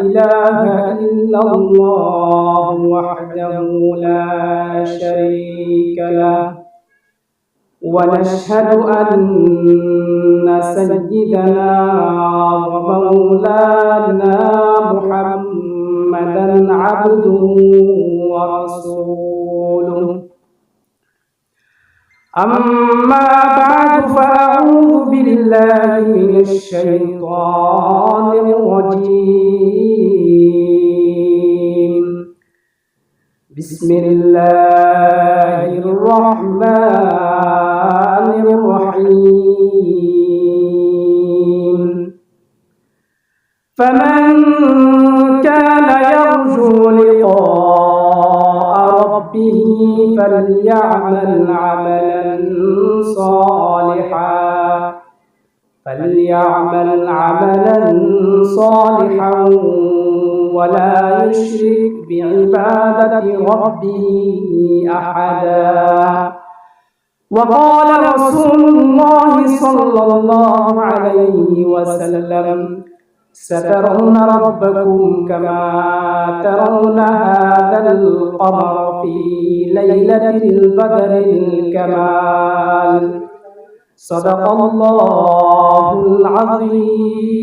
إله إلا الله وحده لا شريك له. ونشهد أن سيدنا ومولانا محمدا عبده ورسوله. أما بعد فأعوذ بالله من الشيطان الرجيم. بسم الله الرحمن الرحيم. فمن كان يرجو لقاء ربه فليعمل عملا صالحا. فليعمل عملا صالحا ولا يشرك بعبادة ربه أحدا. وقال رسول الله صلى الله عليه وسلم سترون ربكم كما ترون هذا القمر في ليلة القدر الكمال صدق الله العظيم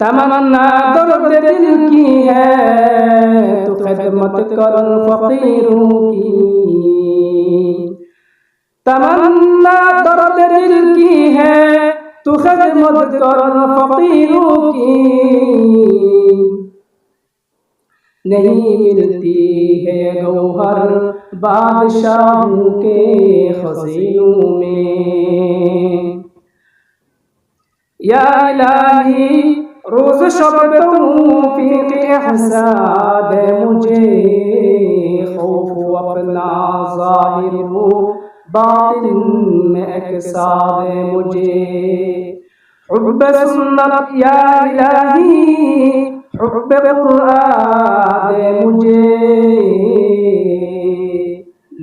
تمنا درد دل کی ہے تو خدمت کر فقیروں کی تمنا درد دل کی ہے تو خدمت کر نہیں ملتی ہے گوہر بادشاہوں کے خزینوں میں۔ یا الہی روز شب تم فیق احساد مجھے خوف اپنا ظاہر ہو۔ باطن میں اکسا دے مجھے حب سنت یا الہی حب قرآن دے مجھے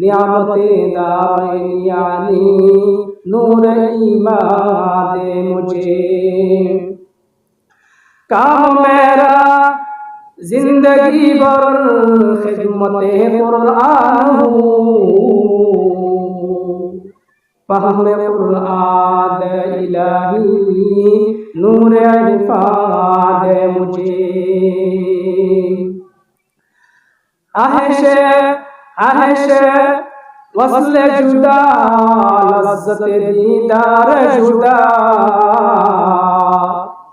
نعمت دارین یعنی نور ایمان دے مجھے کام میرا জিন্দগি বর খেদমতে কোরআন فهم قرآن إلهي نور عرفان مجھے آہش آہش وصل جدا لذت دیدار جدا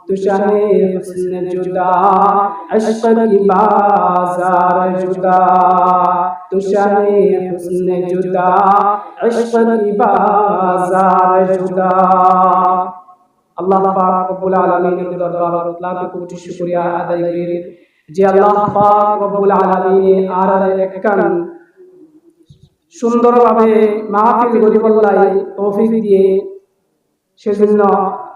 تو شاہ حسن جدا عشق کی بازار جدا تو شاہ حسن جدا عشق کی بازار جدا اللہ پاک رب العالمین کے دربار اللہ کا کوٹی شکریہ ادا کریں যে আল্লাহ পাক রব্বুল আলামিন আর একখান সুন্দরভাবে মাহফিল গরিবল্লাই তৌফিক দিয়ে সেজন্য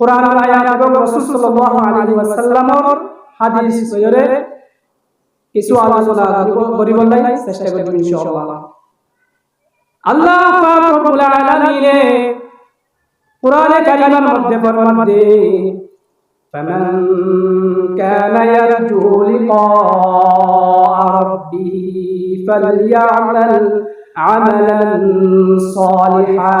কোরআন আয়াত এবং রাসূল সাল্লাল্লাহু আলাইহি ওয়াসাল্লামের হাদিস সৈয়রে কিছু আলোচনা করিব লাই চেষ্টা করব ইনশাআল্লাহ আল্লাহ পাক রব্বুল আলামিন কোরআনে কারিমের মধ্যে ফরমান দে فمن كان يرجو لقاء ربه فليعمل عملا صالحا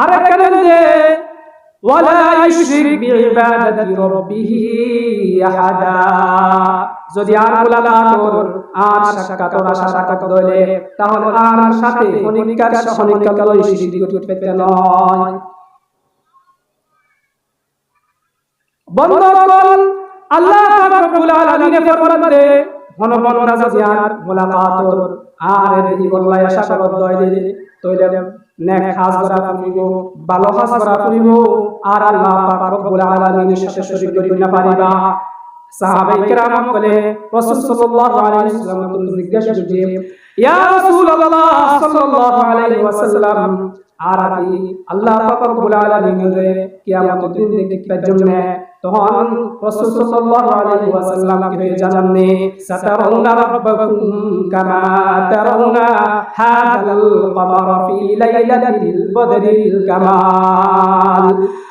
আর কেন যে, ওয়ালা ইউশরিক বিইবাদাতি রাব্বিহি আহাদা যদি আর মুলাকাতর আর সাক্ষাৎর আশা দলে তাহলে আর সাথে অনিকার সহনিকার লই করতে নয়। বন্ধুগণ, আল্লাহ রব্বুল আলামিন ঘন ঘন রাজা আর মুলাকাতর আর এই বল্লাই আশা করব তৈলে নেক খাস করা করিব ভালো খাস করা করিব আর আল্লাহ পাক রব্বুল আলামিনের সাথে শরীক করিব না পারিবা। সাহাবায়ে কেরাম বলে, রাসূল সাল্লাল্লাহু আলাইহি ওয়াসাল্লাম তুমি জিজ্ঞাসা করছে, ইয়া রাসূলুল্লাহ সাল্লাল্লাহু আলাইহি ওয়াসাল্লাম, আর আপনি আল্লাহ পাক রব্বুল আলামিনের কিয়ামত দিন দেখার জন্য তখন রাসূল সাল্লাল্লাহু আলাইহি ওয়াসাল্লাম কে জানাননি, সাতারাউনা রাব্বাকুম কামা তারুনা হাদাল কমার ফি লাইলাতিল বদরিল কামাল।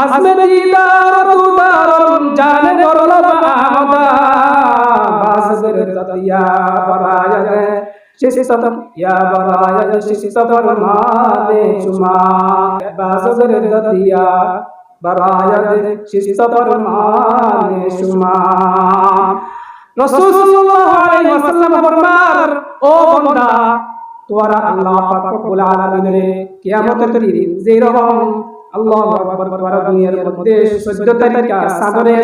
আজমে দিদার তু দারম জানে বরলব আমদা বাসর ততিয়া বরায়গ শিশিতম ইয়া বরায়গ শিশিতম মানে চুমা। বাসর ততিয়া বরায়গ শিশিতম মানে চুমা। রাসূল সাল্লাল্লাহু আলাইহি ওয়াসাল্লাম ফরমান ও বান্দা, তোরা আল্লাহ পাক রব্বুল আলামিনের কিয়ামতের দিন যেরকম আল্লাহু আকবার তোরা দুনিয়ার মধ্যে 14 তারিখা সাদরে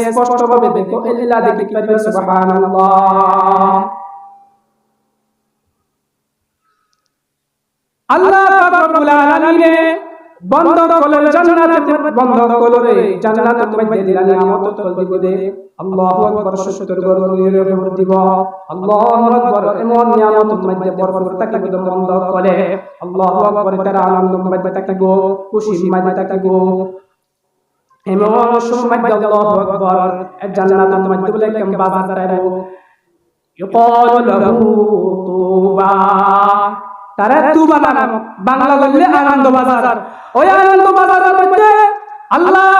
বন্ধ কলর জান্নাত বন্ধ কলরে জান্নাত মধ্যে দিলা নিয়ামত তল দিব দে। বলে বাজার বললে আনন্দ বাজার। ওই আনন্দ মধ্যে আল্লাহ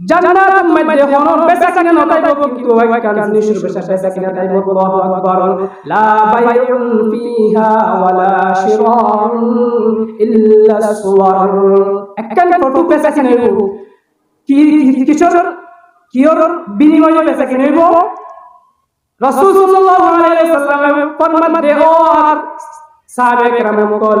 জান্নাত মধ্যে কোনো বেচা কিনা নতাইব কিন্তু ওই কাজ নিশুর বেচা বেচা কিনা তাইব আল্লাহু আকবার। লা বাইউন ফিহা ওয়ালা শিরাউন ইল্লা সুওয়ার একখান ফটো বেচা কিনা হইব কি কিশোর কিয়র বিনিময়ে বেচা কিনা হইব রাসূল সাল্লাল্লাহু আলাইহি ওয়াসাল্লাম ফরমান দে আর সাহাবে কেরাম কল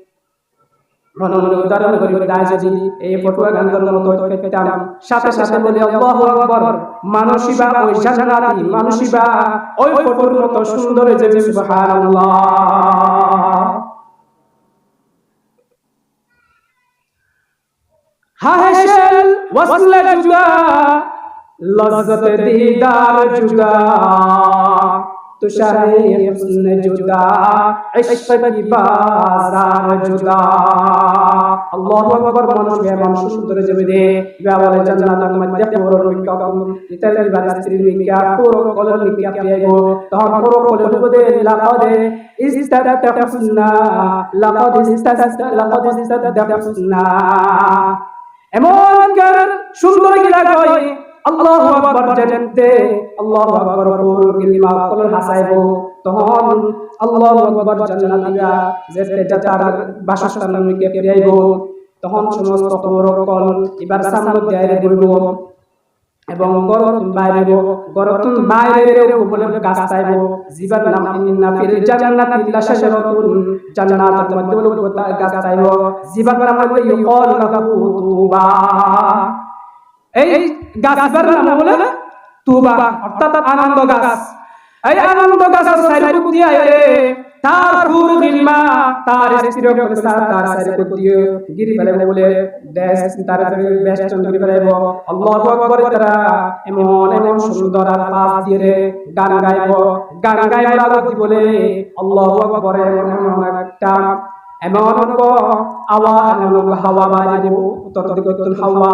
মনে মনে উদাহরণ করি দায় যদি এই ফটো গান্ধর মতো পেতাম সাথে সাথে বলি, আল্লাহু আকবার। মানসিবা ওই জান্নাতি মানসিবা। ওই ফটোর মতো সুন্দর যে সুবহানাল্লাহ। হাহেশল ওয়াসল জুগা লজ্জত দিদার জুগা تو شاہ حسن جدا عشق بازار جدا আল্লাহু আকবার মানুষকে মানুষ সুন্দর যাবে দে ব্যাপারে জান্নাতের মধ্যে পুরো নিকাম ইতালির বাস্ত্রী নিকা পুরো কলর নিকা পেগো তখন পুরো কলর বদে লাকাদ ইস্তাতাহসনা লাকাদ ইস্তাতা লাকাদ ইস্তাতাহসনা এমন কার সুন্দর গিলা কই আল্লাহু আকবার জানতে আল্লাহু আকবার পুরো কালিমা কলর হাসাইবো। তখন আল্লাহু আকবার জান্নাত দিবা যেতে যাতার বাসস্থান মিকে পেয়াইবো তখন সমস্ত কবর কল এবার সামনে দেয়ারে দিব এবং গরতুন বাইরে গরতুন বাইরে বলে গাছ চাইব জীবন নাম ইন্না ফিল জান্নাতি ইল্লা শাজারাতুন। জান্নাতের মধ্যে বলে গাছ চাইব জীবন নাম বলে ইউকাল লাহু তুবা। এই গাছবার নাম বলে? তুবা অর্থাৎ আনন্দ গাছ। এই আনন্দ গাছ সাইড দিয়ে তার ফুল গিলমা তার স্ত্রী করে তার সাইড দিয়ে গিরি ফেলে বলে দেশ তার বেশ চন্দ্রি ফেলে আল্লাহু আকবার তারা এমন এমন সুন্দর আর পাস দিয়ে গান গাইব গান গাইব লাগতি বলে আল্লাহু আকবার এমন এমন একটা এমন আওয়াজ এমন হাওয়া বাইরে দেব দিকে হাওয়া।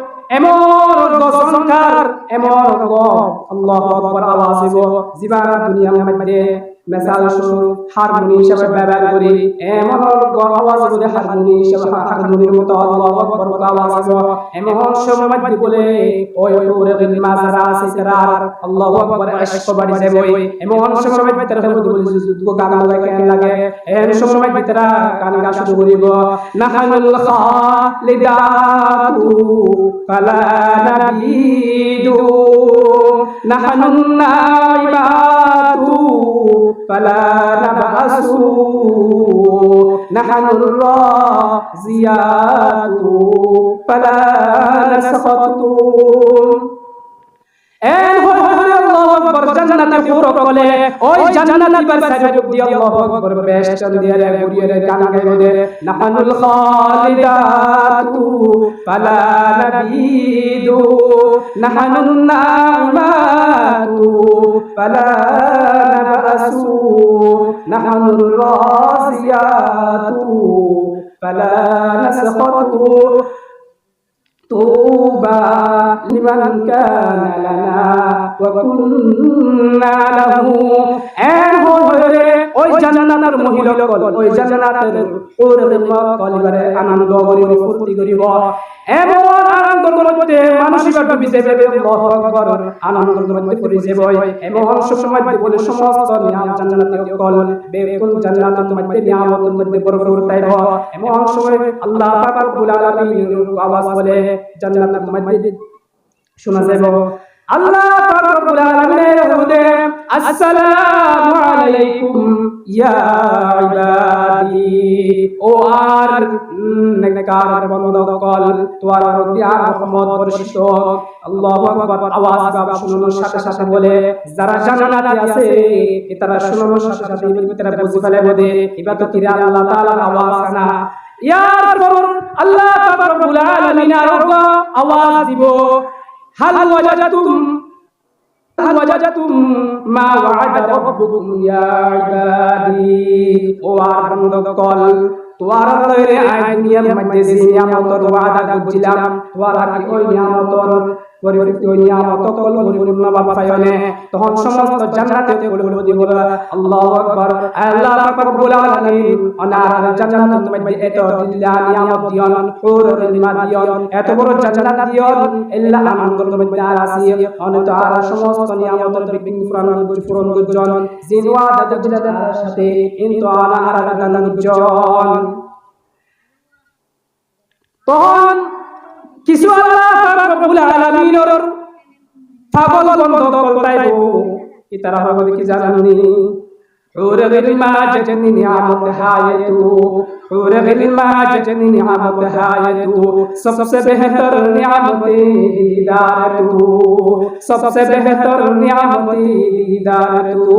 এমন গসনকার এমন আল্লাহু আকবার আওয়াজ হইব। জীবানা দুনিয়ার মধ্যে মেসাল সুর হারমোনি হিসাবে ব্যবহার করি। এমন আওয়াজ বলে হারমোনি হিসাবে, হারমোনির মতো আল্লাহু আকবার বলে আওয়াজ হবে এমন সময় বলে ওই ওরে বিল মাজারা সিকরার আল্লাহু আকবার আশক বাড়ি দেব এমন সময় ভিতরে হব বলে যুদ্ধ গান লাগে, কেন লাগে? এমন সময় ভিতরে গান গা শুরু করিব নাহানুল খালিদাতু ফালা নাবিদু। নাহানুন নাইবাতু فلا نبعثوا نحن الرازيات فلا نسقط And আকবার জান্নাতে পুরো কলে ওই জান্নাত পার সাইড দি আল্লাহু আকবার বেশ চল রে গুরিয়ে রে গান গাইবো দে নাহানুল খালিদাতু ফালা নাবিদু। নাহানুন নাইমাতু ফালা নাবাসু। নাহানুল রাজিয়াতু ফালা নাসখাতু। طوبى لمن كان لنا وكنا له এন হরে ওই জান্নাতের মহিলাসকল ওই জান্নাতের ওরে কলিবারে আনন্দ করিব ফুর্তি করিব এমন আনন্দ করতে মানসিক ডুবিতে যাবে আল্লাহু আকবার আনন্দ করতে পড়ে যাবে এমন সময় বলে সমস্ত নিয়াম জান্নাতে কল বেকুল জান্নাতের মধ্যে নিয়ামতের মধ্যে ভরপুর তাইব এমন সময় আল্লাহ পাক রব্বুল আলামিন আওয়াজ বলে জান্নাতের মধ্যে শোনা যাবে আল্লাহ পাক রব্বুল আলামিনের হুদে, আসসালামু আলাইকুম ইয়া ইবাদি, ও আর নেককার বন্দকল তোমার প্রতি আর রহমত বর্ষিত। আল্লাহু আকবার, আওয়াজ বাবা শুনানোর সাথে সাথে বলে, যারা জান্নাতে আছে তারা শুনানোর সাথে সাথে ভিতরে বুঝে ফেলে বলে এবার তো কিরা আল্লাহ তাআলার আওয়াজ না। ইয়ার পর আল্লাহ পাক রব্বুল আলামিন আর আওয়াজ দিব হাল ওয়াজাতুম هل وجدتم ما وعد ربكم يا عبادي ওয়ার বন্দকল তোয়ার লইরে আই দুনিয়ার মধ্যে যে নিয়ামতর ওয়াদা করছিলাম তোয়ার কি ওই নিয়ামতর পরিবর্তিত ওই নিয়ামত পরিপূর্ণ বাবা তখন সমস্ত জান্নাতে বলব দিব আল্লাহু আকবার। আল্লাহ পাক আলামিন অনার জান্নাত মধ্যে এত দিলা নিয়ামত দিয়ন, হুর নিমা দিয়ন, এত বড় জান্নাত দিয়ন, ইল্লা আমানগর মধ্যে আর আসি অনেক আর সমস্ত নিয়ামতের বিপিন পুরাণ পূরণ গুজন জিনওয়া দাদার সাথে কিন্তু আনা আর গান গুজন তখন কিছু আল্লাহ তাআলা রব্বুল আলামিনের পাগল বন্ধ করতাইব কি তারা পাগল কি জানানি হুরগিল মাজনি নিয়ামত হায়তু হুরগিল মাজনি নিয়ামত হায়তু সবসে বেহতর নিয়ামত দিদারতু সবসে বেহতর নিয়ামত দিদারতু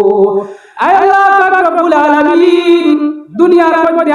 আল্লাহ পাক রব্বুল আলামিন দুনিয়ার মধ্যে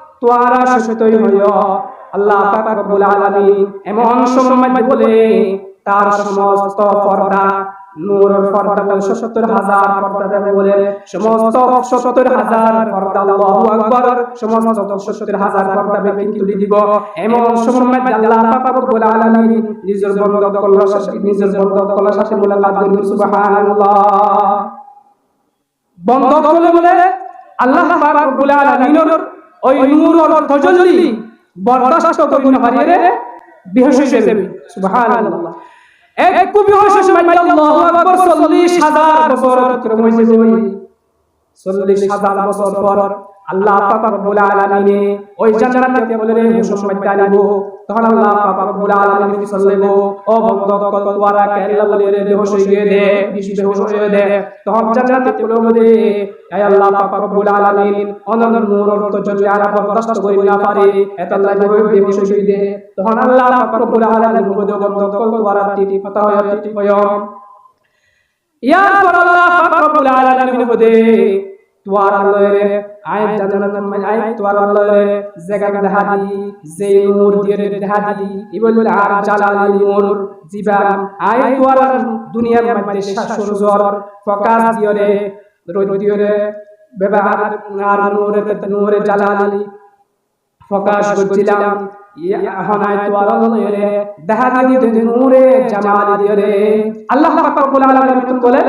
তোয়ারা সুসতই হইয় আল্লাহ পাক রব্বুল আলামিন এমন সময় বলে, তার সমস্ত পর্দা নূরের পর্দা সত্তর হাজার পর্দা বলে। সমস্ত সত্তর হাজার পর্দা আল্লাহু আকবার, সমস্ত সত্তর হাজার পর্দা বেকিং তুলি দিব। এমন সময় আল্লাহ পাক রব্বুল আলামিন নিজের বন্ধ করল নিজের বন্ধ করল সাথে মুলাকাত করিল সুবহানাল্লাহ। বন্ধ করলে বলে আল্লাহ পাক রব্বুল আলামিনের ওই নূরের তজল্লি বরদাস্ত করি হারিয়ে বিহস যাবে। সুবহানাল্লাহ। এক কুবি হইছে সুবহান আল্লাহু আকবার 40000 বছর অতিক্রম হইছে ওই 40 বছর পর আল্লাহ পাক রব্বুল আলামিন ওই জান্নাতে বলে মুসলমান জানিব তখন আল্লাহ পাক রব্বুল আলামিন ফিসালেব ও বন্ধ কত ওয়ারা কেল্লা বলে রে বেহুশ হয়ে দে বিশ বেহুশ হয়ে দে। তখন জান্নাতে বলে দে আয় আল্লাহ পাক রব্বুল আলামিন অনন্ত নূর তো যদি আর বরদাস্ত করি না পারে, এত আল্লাহ বলে বেহুশ হয়ে দে। তখন আল্লাহ পাক রব্বুল আলামিন বলে বন্ধ কত ওয়ারা টিটি কথা হয় টিটি হয় ইয়ার পর আল্লাহ পাক রব্বুল আলামিন বলে তোয়ার আয় আয় তোয়ার জায়গা দেখা দি যে নূর দিয়ে দেখা দি ইবল আর জালালি নূর জিবাম আয় তোয়ার দুনিয়ার মধ্যে শাসর জোর ফকাস দিয়রে, রোদ দিয়রে, ব্যবহার আর নূরে নূরে জালালি ফকাস করছিলাম আল্লাহ বলে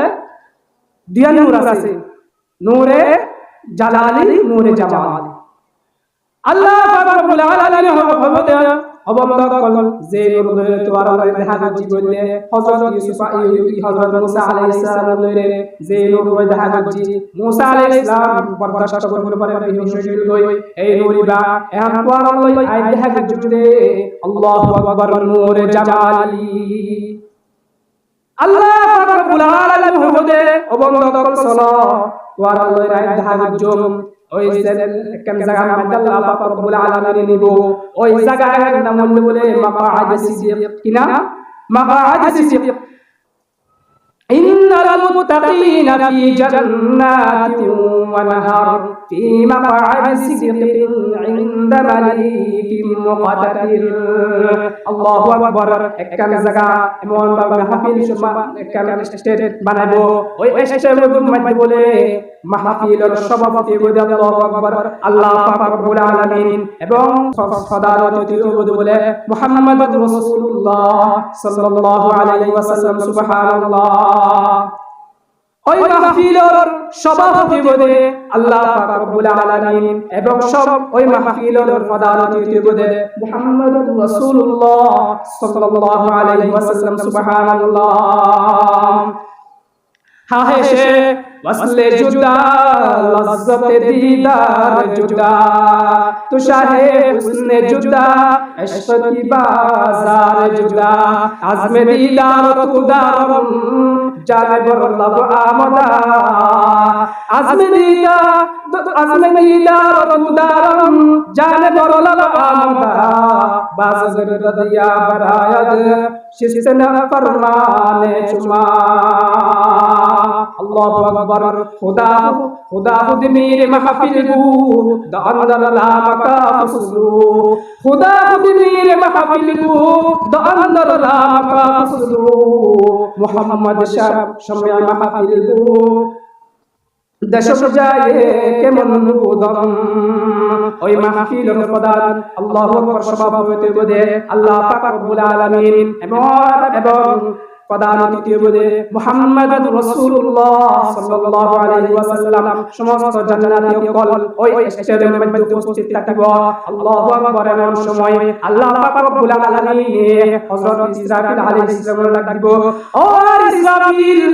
দিয়া নূর আছে নূরে জালালি, নূরে জামাল। আল্লাহ রব্বুল আলামিন হবে অবমত কল যে নূরে তোয়ার দেখা গজি বললে হযরত ইউসুফ হযরত মুসা আলাইহিস সালাম নূরে যে নূরে দেখা গজি মুসা আলাইহিস সালাম বরদাশত করতে পারে হিউশিল লই এই নূরি বা এখন তোয়ার লই আই দেখা গজি আল্লাহু আকবার, নূরে জামালি। আল্লাহ রব্বুল আলামিন হুদে অবন্ধ করছল। তোয়ার লই রাই ধাগুজুম ওই কেন জায়গা মধ্যে আল্লাহ পাক আলামিন নিব ওই জায়গার নাম হল বলে মাকাআদ সিদিক কিনা মাকাআদ সিদিক ইন্নাল মুতাকিনা ফি জান্নাতিন। ونهر في مقعد صدق عند مليك مقتدر الله أكبر একখান জায়গা এমন ভাবে মাহফিল একখান স্টেট বানাবো ওই স্টেটের মধ্যে বলে মাহফিলের সভাপতি বলে আল্লাহু আকবার আল্লাহ পাক রব্বুল আলামিন এবং সদারতি বলে মুহাম্মদুর রাসূলুল্লাহ সাল্লাল্লাহু আলাইহি ওয়াসাল্লাম সুবহানাল্লাহ ওই মাহফিলের সভাপতি আল্লাহ পাক রব্বুল আলামিন এবং সব ওই মাহফিলের প্রধানতি মুহাম্মদুর রাসূলুল্লাহ সাল্লাল্লাহু আলাইহি ওয়াসাল্লাম, সুবহানাল্লাহ। হা হেসে वस्ल जुदा लज्जत दीदार जुदा। तो शाहे हुस्न जुदा इश्क की बाज़ार जुदा। आज़म दीदार तुदारम जाने लब आमदा। आज़म दीदार आज़म दीदार तुदारम जाने लब आमदा। बाज़ रदिया बरायद শিশনা ফরমানে চুমা। আল্লাহু আকবার। খুদা খুদা খুদ মীর মাহফিল গু। দানদার লা মাকা ফসলু খুদা খুদ মীর মাহফিল গু। দানদার লা মাকা ফসলু মুহাম্মদ শাহ সময় মাহফিল গু। দশম যায় কেমন উদম ওই মাহফিলের প্রধান আল্লাহ সভাপতি বোধে আল্লাহ পাক রব্বুল আলামিন এবং এবং প্রধান অতিথি বোধে মুহাম্মদ রাসূলুল্লাহ সাল্লাল্লাহু আলাইহি ওয়াসাল্লাম সমস্ত জান্নাতি কল ওই স্টেজের মধ্যে উপস্থিত থাকিব। আল্লাহু আকবার এমন সময় আল্লাহ পাক রব্বুল আলামিন হযরত ইসরাফিল আলাইহিস সালাম ডাকব ও ইসরাফিল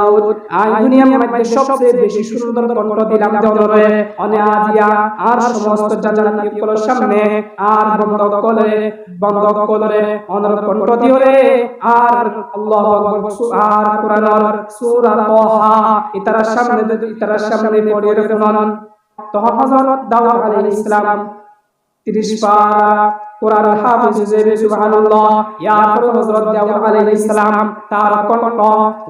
আই দুনিয়ার মধ্যে সবচেয়ে বেশি সুন্দর কণ্ঠ দিলাম দেওয়ারে অনে আজিয়া আর সমস্ত জান্নাতীয় কল সামনে, আর বন্ধ কলে বন্ধ কলরে অনর কণ্ঠ দিওরে আর আল্লাহু আর কুরআনের সূরা তাহা ইতারা সামনে ইতারা সামনে পড়িয়ে রাখুন তখন হযরত দাউদ আলাইহিস সালাম। 30 পারা কোরআন হাফিজ হিসেবে সুবহানাল্লাহ ইয়ার হযরত দাউদ আলাইহিস সালাম তার কণ্ঠ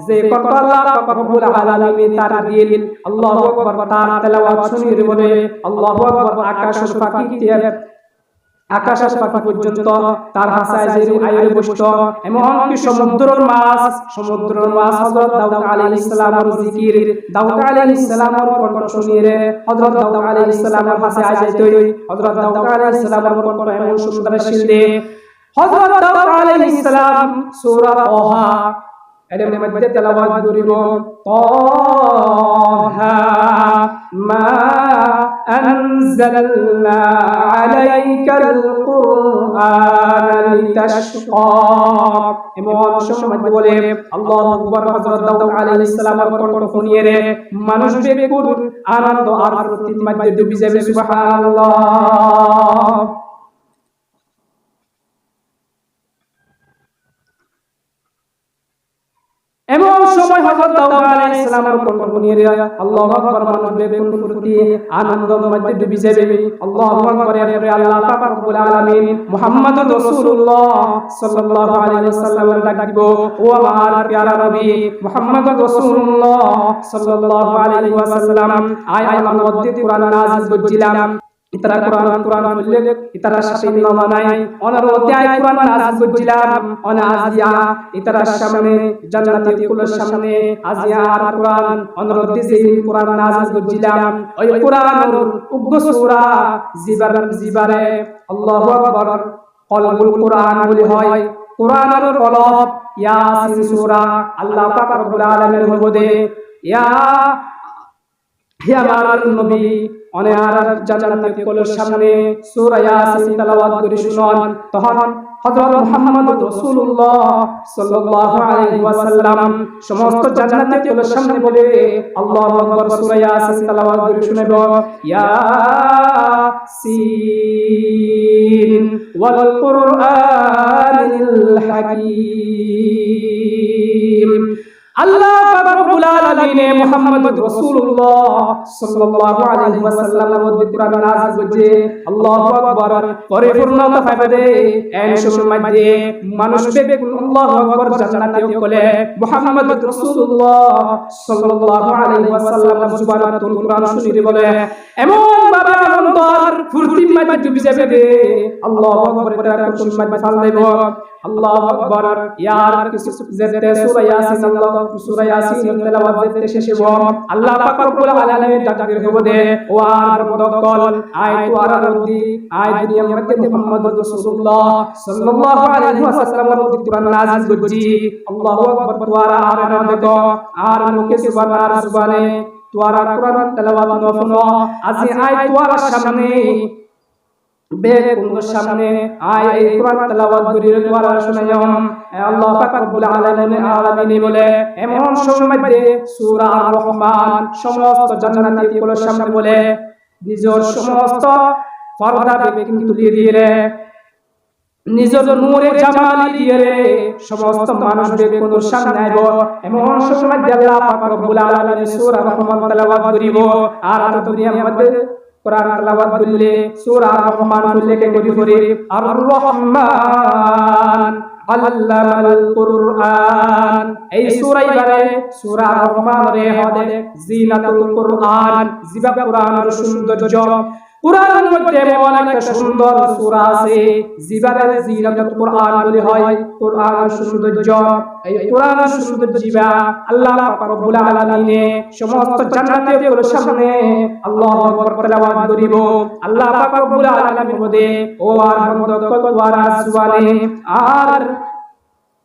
যে কণ্ঠ আল্লাহ পাক রব্বুল আলামিন তার দিল আল্লাহু আকবার তার তেলাওয়াত শুনিয়ে বলে আল্লাহু আকবার আকাশ পাখিতে আকাশ পাখি পর্যন্ত তার হাসায় যে আয়ের বসত এমনকি সমুদ্রের মাছ? সমুদ্রের মাছ হযরত দাউদ আলাইহিস সালামের জিকির। দাউদ আলাইহিস সালামের কণ্ঠ শুনিয়ে হযরত দাউদ আলাইহিস সালামের হাসায় আয় যাইতই হযরত দাউদ আলাইহিস সালামের কণ্ঠ এমন সুন্দর ছিল হযরত দাউদ আলাইহিস সালাম, সূরা তাহা। এর মধ্যে তেলাওয়াত করিব। তাহা মা أنزلنا عليك القرآن لتشقى এমন সময় বলে আল্লাহু আকবার হযরত দাউদ আলাইহিস সালামের কণ্ঠ শুনিয়ে রে মানুষ বেকুল আনন্দ আর প্রতির মধ্যে ডুবে যাবে সুবহানাল্লাহ হযরত দাউদ আলাইহিস সালামের কণ্ঠ শুনিয়ে রে আল্লাহু আকবার মানুষ বেকুল ফুর্তি আনন্দ মধ্যে ডুবে যাবে আল্লাহু আকবার এরপরে আল্লাহ পাক রব্বুল আলামিন মুহাম্মদ রাসূলুল্লাহ সাল্লাল্লাহু আলাইহি ওয়াসাল্লাম ডাকিব ও আমার প্যারা নবী মুহাম্মদ রাসূলুল্লাহ সাল্লাল্লাহু আলাইহি ওয়াসাল্লাম আয় আল্লাহ মধ্যে কুরআন নাযিল করছিলাম ইতারা কোরআন কোরআন বললে ইতারা অনার অধ্যায় কোরআন অনা আজিয়া ইতারা সামনে কুলের সামনে, আজিয়া আর কোরআন অনার কোরআন করছিলাম, ওই কোরআনের উগ্র সূরা জিবার, জিবারে আল্লাহু আকবার, কলবুল কোরআন বলি হয় কোরআনের কলব, ইয়াসিন সূরা, আল্লাহ পাক রব্বুল আলামিনের মধ্যে ইয়া, হে আমার নবী অনে আর জান্নাতের কোলের সামনে সূরা ইয়াসিন তেলাওয়াত করে শুনুন। তখন হযরত মুহাম্মদ রাসূলুল্লাহ সাল্লাল্লাহু আলাইহি ওয়াসাল্লাম সামনে বলে, আল্লাহু আকবার, সূরা ইয়াসিন তেলাওয়াত করে মুহাম্মদ রাসূলুল্লাহ সাল্লাল্লাহু আলাইহি ওয়াসাল্লামের মধ্যে কোরআন নাযিল করছে আল্লাহু আকবার পরিপূর্ণতা পাবে এন সময় মধ্যে মানুষ পেবে আল্লাহু আকবার জান্নাতে কোলে মুহাম্মদ রাসূলুল্লাহ সাল্লাল্লাহু আলাইহি ওয়াসাল্লামের সুবহানাতুল কোরআন শুনিয়ে বলে এমন ভাবে অন্তর ফুর্তি মধ্যে ডুবে যাবে আল্লাহু আকবার করে কোন মধ্যে ফালাইব আল্লাহু আকবার। ইয়ার কিছু যেতে সূরা ইয়াসিন, আল্লাহ সূরা ইয়াসিন তেলাওয়াত করতে শেষে আল্লাহ পাক রব্বুল আলামিন তাকবীর হবে দে। ও আর বদকল আয় তো আর রদি আয় দুনিয়া মধ্যে মুহাম্মদ রাসূলুল্লাহ সাল্লাল্লাহু আলাইহি ওয়াসাল্লাম এর কুরআন নাযিল করছি। আল্লাহু আকবার, তোয়ারা আর দেখো আর মুখে সুবহান সুবহানে তোয়ারা কোরআন তেলাওয়াত নফনো আজি আয় তোয়ারা সামনে বের কুন্দর সামনে আয়, এই মধ্যে সমস্ত জান্নাতি গুলোর সামনে বলে, নিজের নূরে জামালি দিয়ে রে, সমস্ত মানুষ কোন সামনে আইব এমন সময় আল্লাহ পাক রব্বুল আলামিন সূরা রহমান তেলাওয়াত করিব, আর আর দুনিয়ার মধ্যে কোরআন তেলাওয়াত করলে, সূরা রহমান উল্লেখ করি করে? আর রহমান এই সূরা ইবারে সূরা রহমান রে হদে জিনাতুল কুরআন সৌন্দর্য। কুরআনের মধ্যে এমন একটা সুন্দর সূরা আছে জিবারে জিনাতুল কুরআন বলে হয় কুরআনের সৌন্দর্য এই কুরআনের সৌন্দর্য জিবা আল্লাহ পাক রব্বুল আলামিনে সমস্ত জান্নাতীয়দের সামনে আল্লাহু আকবার তেলাওয়াত করিব। আল্লাহ পাক রব্বুল আলামিন বলে ও আর মদত কতওয়ারা সুবানে আর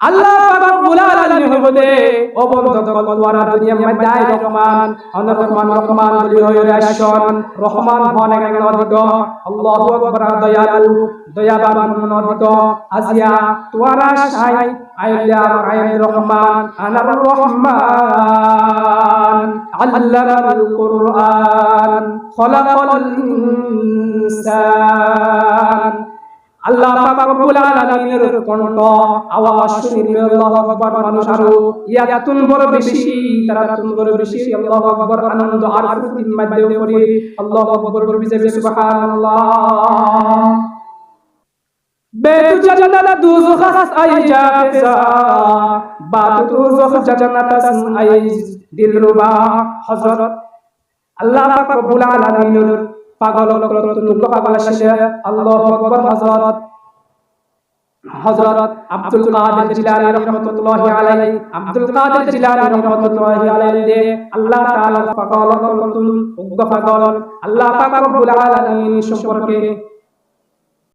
আল্লাহ রব্বুল আলামিন হইবদে, ও বন্ধু দুনিয়ার মধ্যে আই রহমান আনার রহমান রহমান বলি হয়ে আসন রহমান হন এক অধিক আল্লাহু আকবার, দয়ালু, দয়াবান অধিক আজিয়া তোয়ারা সাই আইলা আইন রহমান, আনার রহমান আল্লামাল কুরআন, খলাকাল ইনসান। আল্লাহ পাক রব্বুল আলামিনের কণ্ঠ, আওয়াজ শুনিবে আল্লাহু আকবার মানুষ আরও ইয়াতুন বড় বেশি তারা তুন বড় বেশি, আল্লাহু আকবার আনন্দ আর ফুর্তির মধ্যে করি আল্লাহু আকবার বিজয় সুবহানাল্লাহ। বেতু জান্নাত দুজখ আই জাফসা বাতু দুজখ জান্নাত আই দিলরুবা। হযরত আল্লাহ পাক রব্বুল আলামিনের পাগল লোক পাগল শেষে আল্লাহ আকবার হযরত হযরত আব্দুল কাদের জিলানী রাহমাতুল্লাহি আলাইহি, আব্দুল কাদের জিলানী রাহমাতুল্লাহি আলাইহি আল্লাহ তাআলা পাগল লোক পাগল। আল্লাহ পাক রব্বুল আলামিন সম্পর্কে